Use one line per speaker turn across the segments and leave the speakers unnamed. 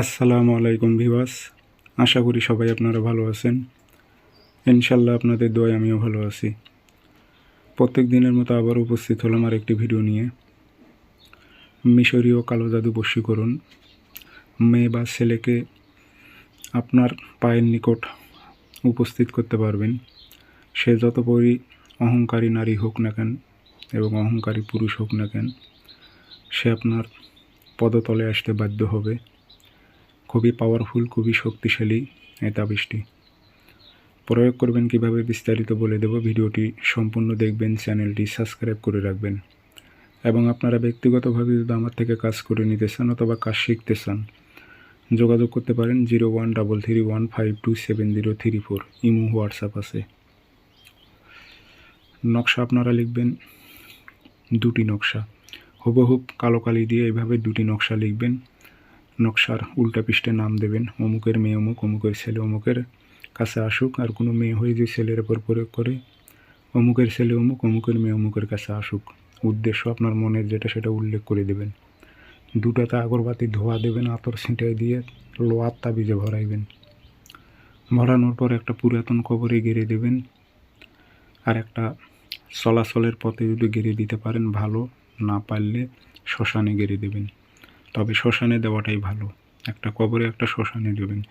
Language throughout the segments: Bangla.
আসসালামু আলাইকুম ভিবাস আশা করি সবাই আপনারা ভালো আছেন। ইনশাল্লাহ আপনাদের দোয়ায় আমিও ভালো আছি। প্রত্যেক দিনের মতো আবার উপস্থিত হলাম আর একটি ভিডিও নিয়ে। মিশরীয় কালো জাদু বশীকরণ মেয়ে বা ছেলেকে আপনার পায়ের নিকট উপস্থিত করতে পারবেন। সে যত পরি অহংকারী নারী হোক না কেন এবং অহংকারী পুরুষ হোক না কেন, সে আপনার পদতলে আসতে বাধ্য হবে। খুবই পাওয়ারফুল খুবই শক্তিশালী এই তাবিজটি প্রয়োগ করবেন কীভাবে বিস্তারিত বলে দেব, ভিডিওটি সম্পূর্ণ দেখবেন, চ্যানেলটি সাবস্ক্রাইব করে রাখবেন। এবং আপনারা ব্যক্তিগতভাবে যদি আমার থেকে কাজ করে নিতে চান অথবা কাজ শিখতে চান, যোগাযোগ করতে পারেন zero one double three one five two seven zero three four, imo, WhatsApp আছে। নকশা আপনারা লিখবেন, দুটি নকশা। হুবহুব কালো কালি দিয়ে এইভাবে দুটি নকশা লিখবেন। নকশার উল্টা পৃষ্ঠে নাম দেবেন। অমুকের মেয়ে অমুক, অমুকের ছেলে অমুকের কাছে আসুক, আর কোনো মেয়ে হয়ে যে ছেলের ওপর প্রয়োগ করে, অমুকের ছেলে অমুক, অমুকের মেয়ে অমুকের কাছে আসুক। উদ্দেশ্য আপনার মনের যেটা সেটা উল্লেখ করে দেবেন। দুটাতে আগরবাতি ধোয়া দেবেন, আতর ছিটাই দিয়ে লোয়ার তাবিজে ভরাইবেন। ভরানোর পর একটা পুরাতন কবরে গেড়ে দেবেন। আর একটা চলাচলের পথে যদি গেড়ে দিতে পারেন, ভালো না পারলে শ্মশানে গেড়ে দেবেন। তবে শ্মশানে দেওয়াটাই ভালো। একটা কবরে একটা শ্মশানে দেবেন।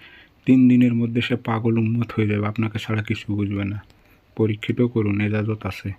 তিন দিনের মধ্যে সে পাগল উন্মত হয়ে যাবে, আপনাকে ছাড়া কিছু বুঝবে না। পরীক্ষিত করুন, এজাজত আছে।